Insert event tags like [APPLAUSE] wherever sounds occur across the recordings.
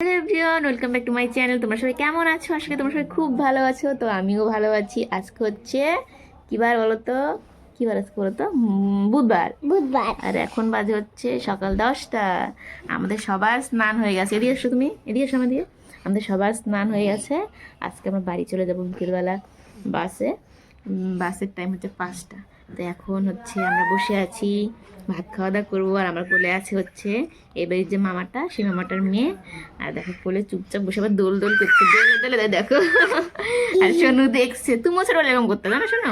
Hello everyone welcome back to my channel তোমরা সবাই কেমন আছো? আসলে তোমরা সবাই খুব ভালো আছো। তো আমিও ভালো আছি। আজকে হচ্ছে কী বার বলো তো কী বার আজকে বলো তো বুধবার। বুধবার। আর এখন বাজে হচ্ছে সকাল দশটা। আমাদের সবার স্নান হয়ে গেছে। এদিকে এসো তুমি। এদিকে এসো আমাদের। আমাদের সবার স্নান হয়ে গেছে। আজকে আমরা বাড়ি চলে যাব বিকেলবেলা বাসে। বাসের টাইম হচ্ছে পাঁচটা। তো এখন হচ্ছে আমরা বসে আছি, ভাত খাওয়া দাওয়া করব আর আমার কোলে আছে হচ্ছে এবারে যে মামাটা, সেই মামাটার মেয়ে। আর দেখো কোলে চুপচাপ বসে আবার দোল দোল করছে, দোলে দোলে দেখো। আর সোনু দেখছে, তুমিও ছোট এরকম করতে জানো শোনো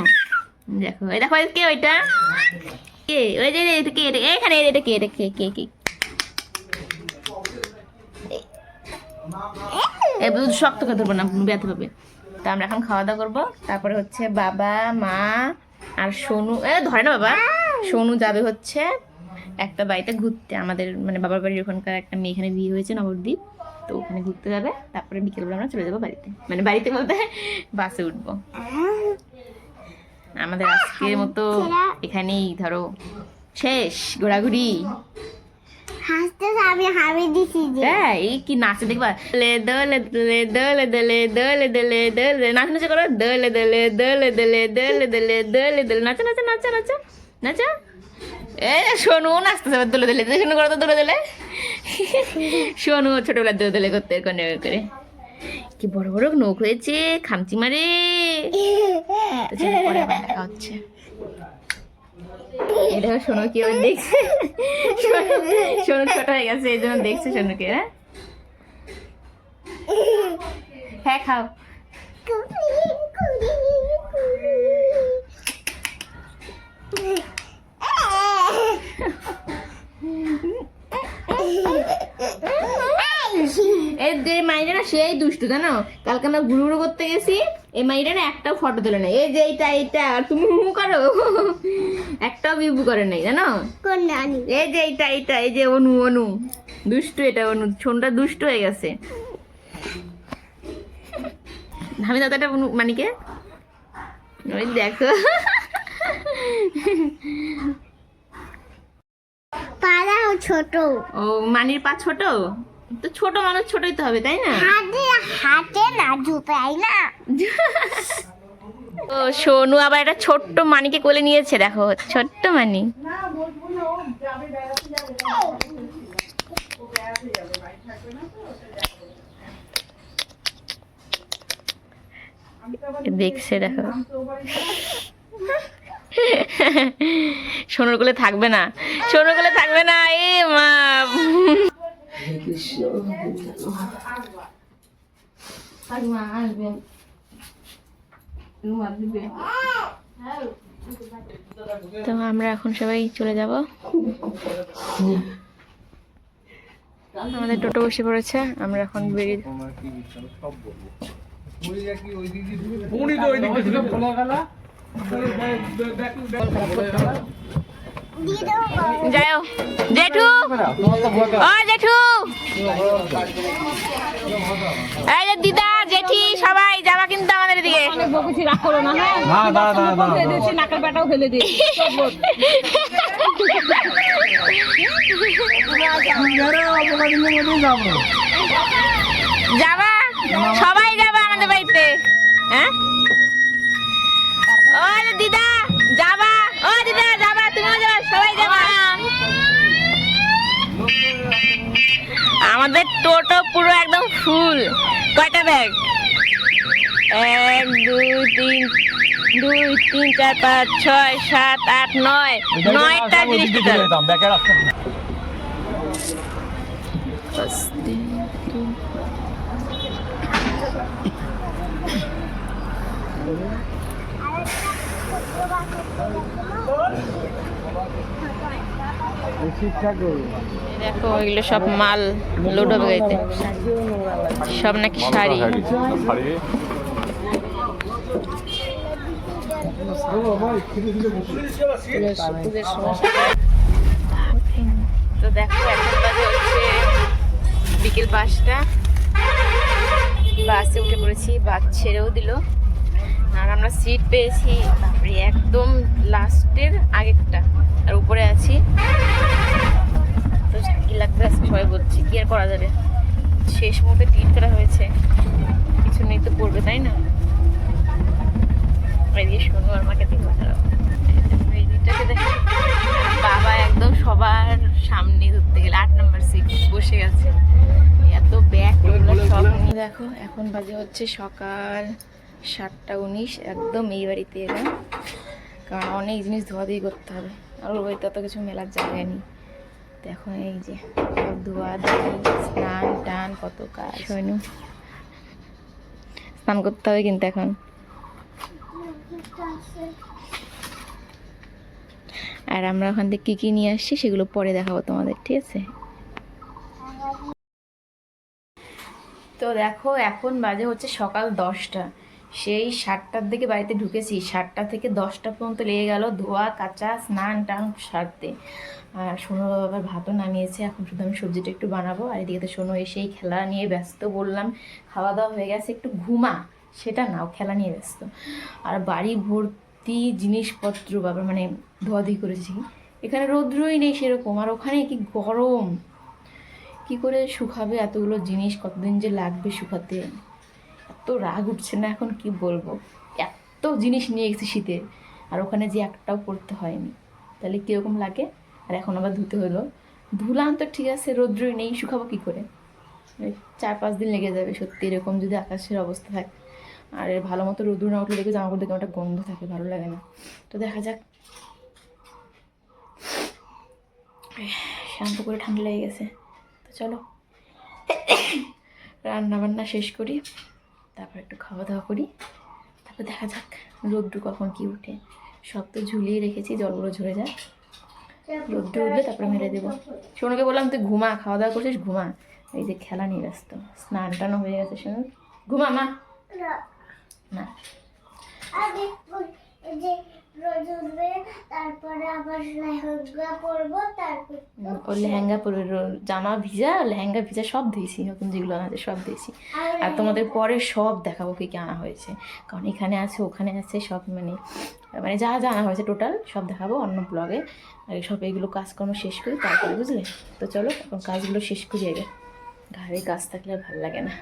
দেখো দেখো কে ওইটা? কে? ওই যে এটা কে এটা এখানে এটা কে এটা কে কে কে? এ বুঝ শক্ত করে ধরবো না, ব্যথা পাবে। তা আমরা এখন খাওয়া দাওয়া করব। তারপরে হচ্ছে বাবা, মা আর সোনু এ ধরে না বাবা। সোনু যাবে হচ্ছে একটা বাড়িতে ঘুরতে। আমাদের মানে বাবার বাড়ির ওখানকার একটা মেয়ে এখানে বিয়ে হয়েছে নবদ্বীপ। তো ওখানে ঘুরতে যাবে। তারপরে বিকেলবেলা আমরা চলে যাব বাড়িতে। মানে বাড়িতে বলতে বাসে উঠবো। আমাদের আজকের মতো এখানেই ধরো। শেষ ঘোরাঘুরি। হ্যাঁ এই কি নাচে দেখবা লে দলে দলে দলে দলে দলে দলে দলে নাচ নাচে করো দলে দলে দলে দলে দলে দলে দলে দলে নাচো নাচো নাচো নাচো নাচো এ শোনো নাচতে যাবে দলে দলে শোনো করো তো দলে দলে শোনো ছোটবেলা দলে দলে করতে এরকম করে কি বড় বড় নৌক হয়েছে খামচি মারে তো এটা শোনো কি ওই দেখছে? শোনো ছোট হয়ে গেছে, এই জন্য দেখছে শোনুকে হ্যাঁ? হ্যাঁ খাও। যে মাইটা না সেই দুষ্টু, জানো? কালকে আমরা ঘুরু ঘুরু করতে গেছি, এই মাইটা না একটাও ফটো তোলে না। এই যে এইটা এইটা, আর তুমি হু করো। একটাও বিবু করে নাই জানো? এই যে এইটা এইটা এই যে অনু অনু। দুষ্টু এটা অনু। ছোনটা দুষ্ট হয়ে গেছে। আমি দাদাটা অনু মানিকে? ওই দেখো। পাড়াও ছোট। ও মানির পা ছোট? তো ছোট মানুষ ছোটই তো হবে তাই না? হাতে হাতে না জুতাই [LAUGHS] না? ও সোনু আবার একটা ছোট্ট মানিকে কোলে নিয়েছে দেখো ছোট্ট মানি। দেখছে দেখো। সোনুর কোলে থাকবে না। সোনুর কোলে থাকবে না এ মা। তো আমরা এখন সবাই চলে যাব। আমাদের টোটো বসে পড়েছে, আমরা এখন বেরিয়ে জেঠু! দিদা জেঠি সবাই যাবা কিন্তু আমাদের দিকে বকেছি রাগ করো না হ্যাঁ? না দাঁড়া দাঁড়া দাঁড়া ফেলে দিয়েছি নাকের ব্যাটাও ফেলে দিয়েছি যাবা? সবাই যাবা আমাদের বাড়িতে হ্যাঁ? ও দিদা যাবা। ও দিদা যাবা তুমিও যাবা সবাই যাবা। আমাদের টোটো পুরো একদম ফুল কয়টা ব্যাগ? এক, দুই, তিন দুই, তিন, চার, পাঁচ, ছয়, সাত, আট, নয়। নয়টা জিনিস দেখো, এগুলো সব মাল লোড হবে সব নাকি শাড়ি। তো দেখো, এখন বাজে হচ্ছে বিকেল পাঁচটা। বাসে উঠে পড়েছি, বাস ছেড়েও দিল। আর আমরা সিট পেয়েছি, বাপরে, একদম লাস্টের আগেরটা। আর উপরে আছি। তো কি আছে সবাই বলছি, কি আর করা যাবে? শেষ মুহূর্তে টিট করা হয়েছে। কিছু নেই তো পড়বে তাই না? এদিকে শোনো আর মাকে দেখো এই দুইটাকে দেখো বাবা একদম সবার সামনে ধরতে গেলে আট নম্বর সিট বসে গেছে। এত ব্যাগ সব দেখো এখন বাজে হচ্ছে সকাল সাতটা উনিশ একদম এই বাড়িতে এলাম। কারণ অনেক জিনিস ধোয়াধুয়ি করতে হবে। আর ওর বাড়িতে অত কিছু মেলার জায়গা নেই। তো এখন এই যে সব ধোয়া ধুই স্নান টান কত কাজ। হয়নি স্নান করতে হবে কিন্তু এখন। আর আমরা ওখান থেকে কী কী নিয়ে আসছি সেগুলো পরে দেখাবো তোমাদের, ঠিক আছে? তো দেখো, এখন বাজে হচ্ছে সকাল দশটা। সেই সাতটার দিকে বাড়িতে ঢুকেছি। সাতটা থেকে দশটা পর্যন্ত লেগে গেল ধোয়া, কাচা, স্নান টান সারতে। আর সোনো বাবার ভাতও নামিয়েছে। এখন শুধু আমি সবজিটা একটু বানাবো। আর এদিকে তো সোনো এসেই খেলা নিয়ে ব্যস্ত বললাম। খাওয়া দাওয়া হয়ে গেছে, একটু ঘুমা। সেটা নাও খেলা নিয়ে ব্যস্ত। আর বাড়ি ভর্তি জিনিসপত্র বাবার মানে ধোয়াধুয়ি করেছি। এখানে রৌদ্রই নেই সেরকম, আর ওখানে কি গরম। কি করে শুকাবে এতগুলো জিনিস, কতদিন যে লাগবে শুকাতে। এত রাগ উঠছে না এখন, কি বলব? এত জিনিস নিয়ে গেছি শীতের আর ওখানে যে একটাও পড়তে হয়নি। তাহলে কীরকম লাগে? আর এখন আবার ধুতে হলো। ধুলাম তো ঠিক আছে, রৌদ্রই নেই, শুকাবো কী করে? চার পাঁচ দিন লেগে যাবে সত্যি এরকম যদি আকাশের অবস্থা থাকে। আর এর ভালো মতো রোদ্র না উঠলে দেখবে জামা কাপড় দেখে একটা গন্ধ থাকে, ভালো লাগে না। তো দেখা যাক। শ্যাম্পু করে ঠান্ডা লেগে গেছে। তো চলো। রান্না বান্না শেষ করি। তারপর একটু খাওয়া দাওয়া করি। তারপর দেখা যাক রোদ্রু কখন কি উঠে। সব তো ঝুলিয়ে রেখেছি, জলগুলো ঝরে যাক। রোদ্রু উঠলে তারপরে মেরে দেবো। সোনুকে বললাম, তুই ঘুমা খাওয়া দাওয়া করছিস, ঘুমা। এই যে খেলা নিয়ে ব্যস্ত। স্নান টানও হয়ে গেছে, সোনু। ঘুমা, মা। না। আগে যে তারপরে আবার লেহেঙ্গা পরবো তারপর উম, ওর লেহেঙ্গা পরে জামা ভিজা লেহেঙ্গা ভিজা সব দিয়েছি নতুন যেগুলো আছে সব দিয়েছি। আর তোমাদের পরে সব দেখাবো কি কি আনা হয়েছে। কারণ এখানে আছে ওখানে আছে সব মানে মানে যা যা আনা হয়েছে টোটাল সব দেখাবো অন্য ব্লগে আর সব এগুলো কাজকর্ম শেষ করি তারপরে বুঝলে? তো চলো এখন কাজগুলো শেষ করি আগে। ঘাড়ে কাজ থাকলে আর ভালো লাগে না।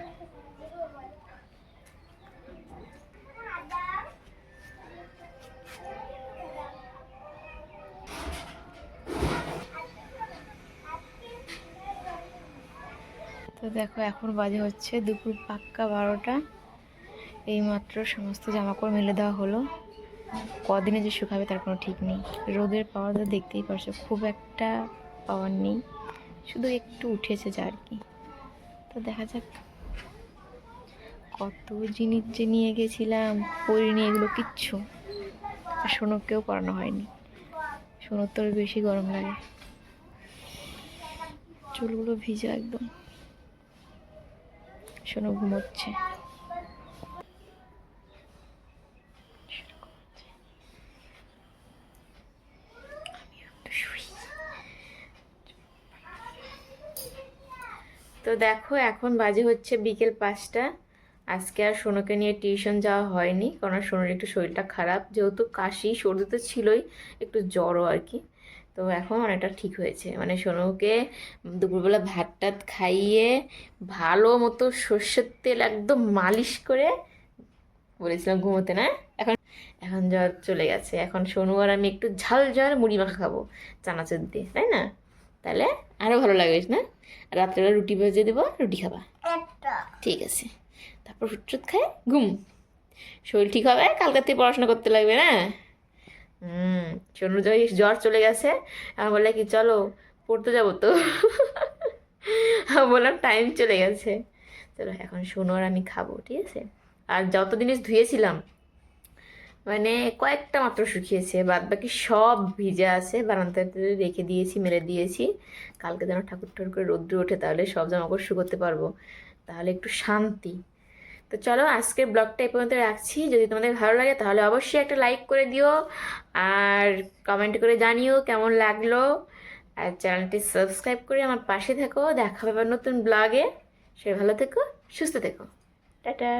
তো দেখো, এখন বাজে হচ্ছে দুপুর পাক্কা বারোটা। এইমাত্র সমস্ত জামাকাপড় মেলে দেওয়া হলো। কদিনে যে শুকাবে তার কোনো ঠিক নেই। রোদের পাওয়ার তো দেখতেই পারছ, খুব একটা পাওয়ার নেই। শুধু একটু উঠেছে যা আর কি। তো দেখা যাক কত জিনিস যে নিয়ে গেছিলাম পরিনি এগুলো কিচ্ছু। আর পরানো হয়নি। সোনর তো বেশি গরম লাগে। চুলগুলো ভিজা একদম। শোনো ঘুমোচ্ছে। তো দেখো, এখন বাজে হচ্ছে বিকেল পাঁচটা। আজকে আর সোনুকে নিয়ে টিউশন যাওয়া হয়নি, কারণ সোনুর একটু শরীরটা খারাপ। যেহেতু কাশি, সর্দি তো ছিলই, একটু জ্বরও আর কি। তো এখন অনেকটা ঠিক হয়েছে। মানে সোনুকে দুপুরবেলা ভাত টাত খাইয়ে ভালো মতো সর্ষের তেল একদম মালিশ করে বলেছিলাম ঘুমোতে না? এখন এখন জ্বর চলে গেছে। এখন সোনু আর আমি একটু ঝাল ঝাল মুড়ি মাখা খাব চানাচুর দিয়ে তাই না? তাহলে আরও ভালো লাগবে না? রাত্রেবেলা রুটি ভেজে দেবো রুটি খাবা? একটা। ঠিক আছে। তারপর ফুটটুট খায় ঘুম। শরীর ঠিক হবে কালকে থেকে পড়াশোনা করতে লাগবে না? হুম সোনুর জ্বর জ্বর চলে গেছে। আমি বললাম, কি চলো, পড়তে যাব তো। বললাম টাইম চলে গেছে। চলো, এখন সোনু আর আমি খাব, ঠিক আছে? আর যত জিনিস ধুয়েছিলাম মানে কয়েকটা মাত্র শুকিয়েছে বাদ বাকি সব ভিজে আছে, বারান্দাতে রেখে দিয়েছি, মেলে দিয়েছি। কালকে যেন ঠাকুর ঠাকুর করে রোদ্রে ওঠে, তাহলে সব জামাকাপড় শুকোতে পারব। তাহলে একটু শান্তি। তো চলো আজকের ব্লগটা এই পর্যন্ত রাখছি। যদি তোমাদের ভালো লাগে তাহলে অবশ্যই একটা লাইক করে দিও আর কমেন্ট করে জানিও কেমন লাগল। আর চ্যানেলটি সাবস্ক্রাইব করে আমার পাশে থেকো। দেখা হবে নতুন ব্লগে। সে ভালো থেকো, সুস্থ থেকো। টাটা।